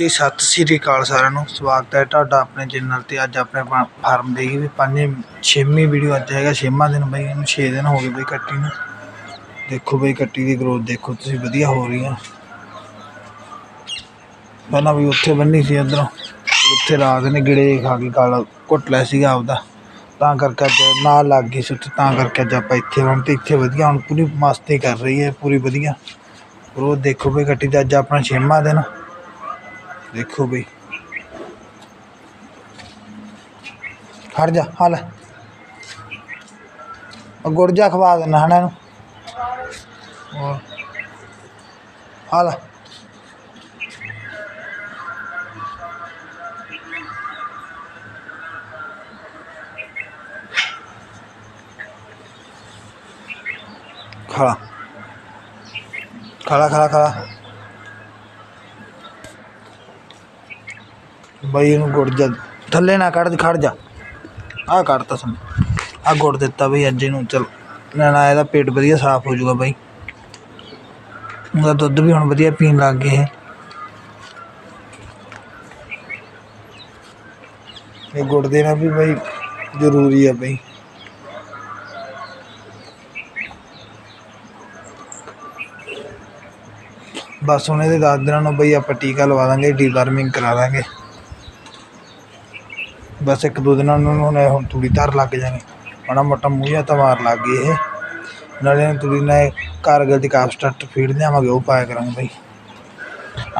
ਜੀ, ਸਤਿ ਸ੍ਰੀ ਅਕਾਲ ਸਾਰਿਆਂ ਨੂੰ। ਸਵਾਗਤ ਹੈ ਤੁਹਾਡਾ ਆਪਣੇ ਚੈਨਲ ਤੇ। ਅੱਜ ਆਪਣੇ ਫਾ- ਫਾਰਮ ਦੇ ਵੀ ਪੰਜਵੇਂ, ਛੇਵੀਂ ਵੀਡੀਓ ਅੱਜ ਹੈਗਾ, ਛੇਵਾਂ ਦਿਨ ਬਈ, ਇਹਨੂੰ 6 ਦਿਨ ਹੋ ਗਏ ਬਈ ਕੱਟੀ ਨੂੰ। ਦੇਖੋ ਬਈ ਕੱਟੀ ਦੀ ਗਰੋਥ ਦੇਖੋ, ਤੁਸੀਂ ਵਧੀਆ ਹੋ ਰਹੀ ਆ ਪਹਿਲਾਂ ਵੀ ਉੱਥੇ ਬੰਨੀ ਸੀ ਇੱਧਰੋਂ ਉੱਥੇ ਰਾਤ ਨੇ ਗਿੜੇ ਖਾ ਕੇ ਗਲ ਘੁੱਟ ਲਿਆ ਸੀਗਾ ਆਪਦਾ। ਤਾਂ ਕਰਕੇ ਅੱਜ ਨਾਲ ਲੱਗ ਗਈ ਸੀ ਉੱਥੇ, ਤਾਂ ਕਰਕੇ ਅੱਜ ਆਪਾਂ ਇੱਥੇ ਹੁਣ ਤੇ ਇੱਥੇ ਵਧੀਆ, ਹੁਣ ਪੂਰੀ ਮਸਤੀ ਕਰ ਰਹੀ ਹੈ, ਪੂਰੀ ਵਧੀਆ। ਗਰੋਥ ਦੇਖੋ ਬਈ ਕੱਟੀ ਦਾ, ਅੱਜ ਆਪਣਾ ਛੇਵਾਂ ਦਿਨ। ਦੇਖੋ ਬਈ। ਖੜ ਜਾ ਹਲ ਗੁੜ ਖਵਾ ਦੇਣਾ ਹਨਾ ਇਹਨੂੰ। ਹੋਰ। ਹਲ ਖਾ ਖੜਾ ਖੜਾ ਖੜਾ ਬਈ ਇਹਨੂੰ ਗੁੜ ਜਾ, ਥੱਲੇ ਨਾ ਕੱਢ, ਖੜ ਜਾ। ਆਹ ਕੱਢਤਾ ਸਮ ਆਹ ਗੁੜ ਦਿੱਤਾ ਬਈ ਅੱਜ ਇਹਨੂੰ, ਚਲ। ਨਾ ਨਾ, ਇਹਦਾ ਪੇਟ ਵਧੀਆ ਸਾਫ਼ ਹੋ ਜਾਊਗਾ ਬਈ। ਉਹਦਾ ਦੁੱਧ ਵੀ ਹੁਣ ਵਧੀਆ ਪੀਣ ਲੱਗ ਗਏ ਇਹ। ਇਹ ਗੁੜ ਦੇਣਾ ਵੀ ਬਈ ਜ਼ਰੂਰੀ ਆ ਬਈ। ਬਸ ਹੁਣ ਇਹਦੇ 10 ਦਿਨਾਂ ਨੂੰ ਬਈ ਆਪਾਂ ਟੀਕਾ ਲਵਾ ਦਾਂਗੇ ਡੀਵਾਰਮਿੰਗ ਕਰਾ ਦਾਂਗੇ। ਬਸ ਇੱਕ ਦੋ ਦਿਨਾਂ ਨੂੰ ਹੁਣ ਹੁਣ ਤੂੜੀ ਧਰ ਲੱਗ ਜਾਣੀ। ਮਾੜਾ ਮੋਟਾ ਮੂੰਹ ਜਿਹਾ ਤਾਂ ਮਾਰ ਲੱਗ ਗਈ ਇਹ। ਨਾਲੇ ਤੂੜੀ ਨਾਲ ਕਾਰਗਲ ਦੀ ਕਾਪ ਸਟਾਰਟ ਫੀਡ ਲਿਆਵਾਂਗੇ, ਉਹ ਪਾਇਆ ਕਰਾਂਗੇ ਬਈ।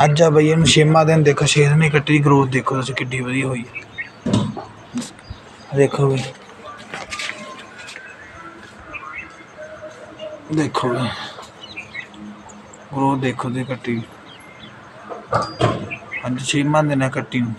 ਅੱਜ ਆ ਬਈ ਇਹਨੂੰ ਛੇਵਾਂ ਦਿਨ ਦੇਖੋ, ਛੇ ਦਿਨ ਕੱਟੀ ਗਰੋਥ ਦੇਖੋ ਤੁਸੀਂ ਕਿੱਡੀ ਵਧੀਆ ਹੋਈ। ਦੇਖੋ ਬਈ ਦੇਖੋ ਬਈ ਗਰੋਥ ਦੇਖੋ ਤੇ ਕੱਟੀ। ਅੱਜ ਛੇਵਾਂ ਦਿਨ ਹੈ ਕੱਟੀ ਨੂੰ।